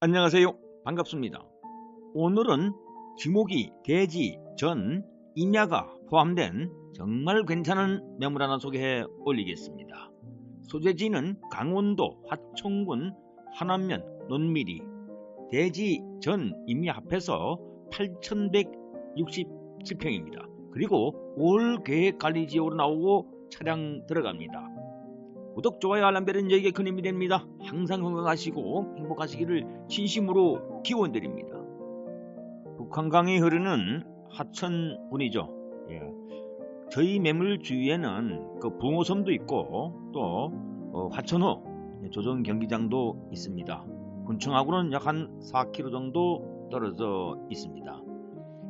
안녕하세요. 반갑습니다. 오늘은 지목이 돼지, 전, 임야가 포함된 정말 괜찮은 매물 하나 소개해 올리겠습니다. 소재지는 강원도 화천군 한안면 논미리 돼지, 전, 임야 합해서 8,167평입니다. 그리고 올 계획 관리 지역으로 나오고 차량 들어갑니다. 구독, 좋아요, 알람 벨은 저에게 큰 힘이 됩니다. 항상 건강하시고 행복하시기를 진심으로 기원드립니다. 북한강이 흐르는 하천군이죠. 예. 저희 매물 주위에는 그 붕어섬도 있고 또 어, 화천호 조정 경기장도 있습니다. 군청하고는 약 한 4km 정도 떨어져 있습니다.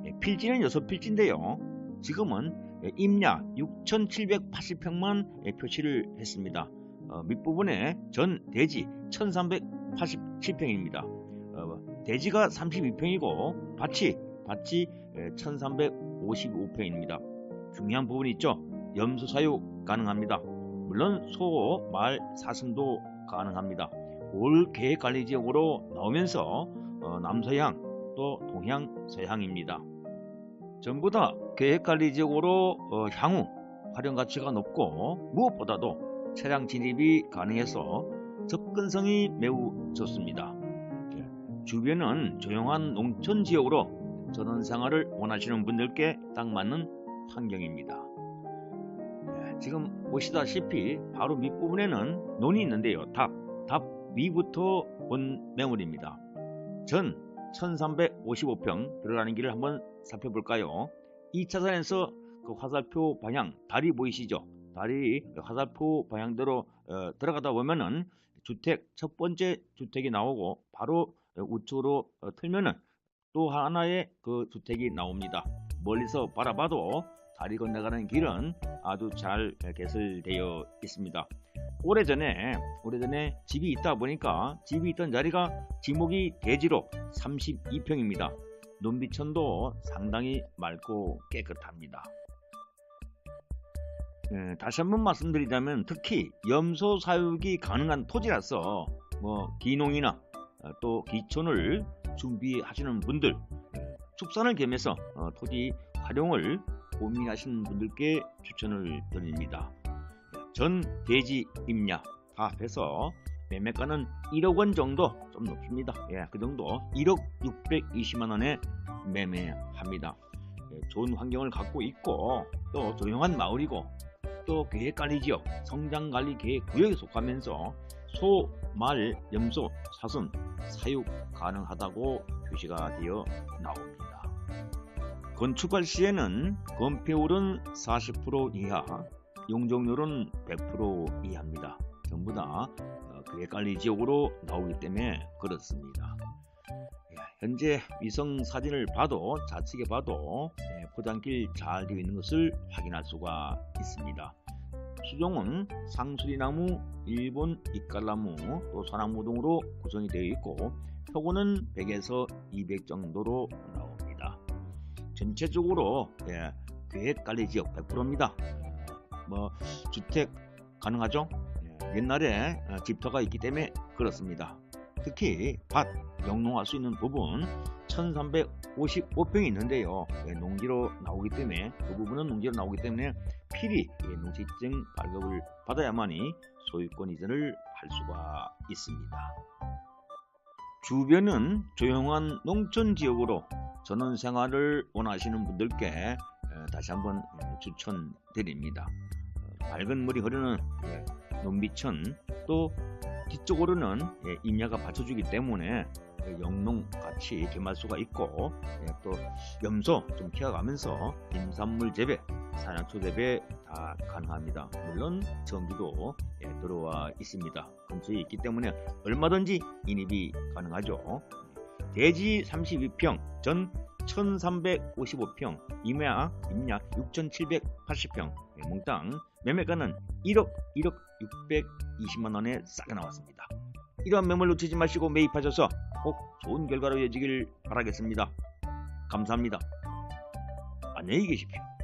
예, 필지는 6필지인데요. 지금은 예, 임야 6,780평만 표시를 했습니다. 어, 밑부분에 전 대지 1387평입니다. 어, 대지가 32평이고 밭이 밭이 1355평입니다. 중요한 부분이 있죠. 염소 사유 가능합니다. 물론 소, 말, 사슴도 가능합니다. 올 계획관리지역으로 나오면서 어, 남서향 또 동향 서향입니다. 전부 다 계획관리지역으로 어, 향후 활용 가치가 높고 무엇보다도 차량 진입이 가능해서 접근성이 매우 좋습니다. 예, 주변은 조용한 농촌 지역으로 전원 생활을 원하시는 분들께 딱 맞는 환경입니다. 예, 지금 보시다시피 바로 밑부분에는 논이 있는데요. 답, 답 위부터 온 매물입니다. 전 1355평 들어가는 길을 한번 살펴볼까요? 2차선에서 그 화살표 방향 다리 보이시죠? 다리 화살표 방향대로 어, 들어가다 보면은 주택 첫 번째 주택이 나오고 바로 우측으로 어, 틀면은 또 하나의 그 주택이 나옵니다. 멀리서 바라봐도 다리 건너가는 길은 아주 잘 개설되어 있습니다. 오래전에 오래전에 집이 있다 보니까 집이 있던 자리가 지목이 대지로 32평입니다. 논비천도 상당히 맑고 깨끗합니다. 예, 다시 한번 말씀드리자면 특히 염소 사육이 가능한 토지라서 뭐 기농이나 어, 또 기촌을 준비하시는 분들 축산을 겸해서 어, 토지 활용을 고민하시는 분들께 추천을 드립니다. 전 대지 임야 다 합해서 매매가는 1억 원 정도 좀 높습니다. 예, 그 정도 1억 620만 원에 매매합니다. 예, 좋은 환경을 갖고 있고 또 조용한 마을이고 또 계획관리 지역 성장관리 계획 구역에 속하면서 소, 말, 염소, 사슴 사육 가능하다고 표시가 되어 나옵니다. 건축할 시에는 건폐율은 40% 이하, 용적률은 100% 이하입니다. 전부 다 계획관리 지역으로 나오기 때문에 그렇습니다. 예, 현재 위성 사진을 봐도 좌측에 봐도 예, 포장길 잘 되어 있는 것을 확인할 수가 있습니다. 수종은 상수리나무, 일본 이깔나무, 또 소나무 등으로 구성이 되어 있고 표고는 100에서 200 정도로 나옵니다. 전체적으로 예, 계획관리지역 100%입니다. 뭐 주택 가능하죠? 예, 옛날에 어, 집터가 있기 때문에 그렇습니다. 특히 밭 영농할 수 있는 부분 1355평이 있는데요. 예, 농지로 나오기 때문에 그 부분은 농지로 나오기 때문에 필히 예, 농지증 발급을 받아야만이 소유권 이전을 할 수가 있습니다. 주변은 조용한 농촌 지역으로 전원 생활을 원하시는 분들께 다시 한번 추천드립니다. 어, 맑은 물이 흐르는 논비천 또 뒤쪽으로는 임야가 받쳐주기 때문에 영농 같이 겸할 수가 있고 또 염소 좀 키워가면서 임산물 재배, 사냥초 재배 다 가능합니다. 물론 전기도 들어와 있습니다. 근처에 있기 때문에 얼마든지 인입이 가능하죠. 대지 32평, 전 1355평, 임야, 임야 6780평, 몽땅 매매가는 1억 1억 620만원에 싸게 나왔습니다. 이러한 매물 놓치지 마시고 매입하셔서 꼭 좋은 결과로 이어지길 바라겠습니다. 감사합니다. 안녕히 계십시오.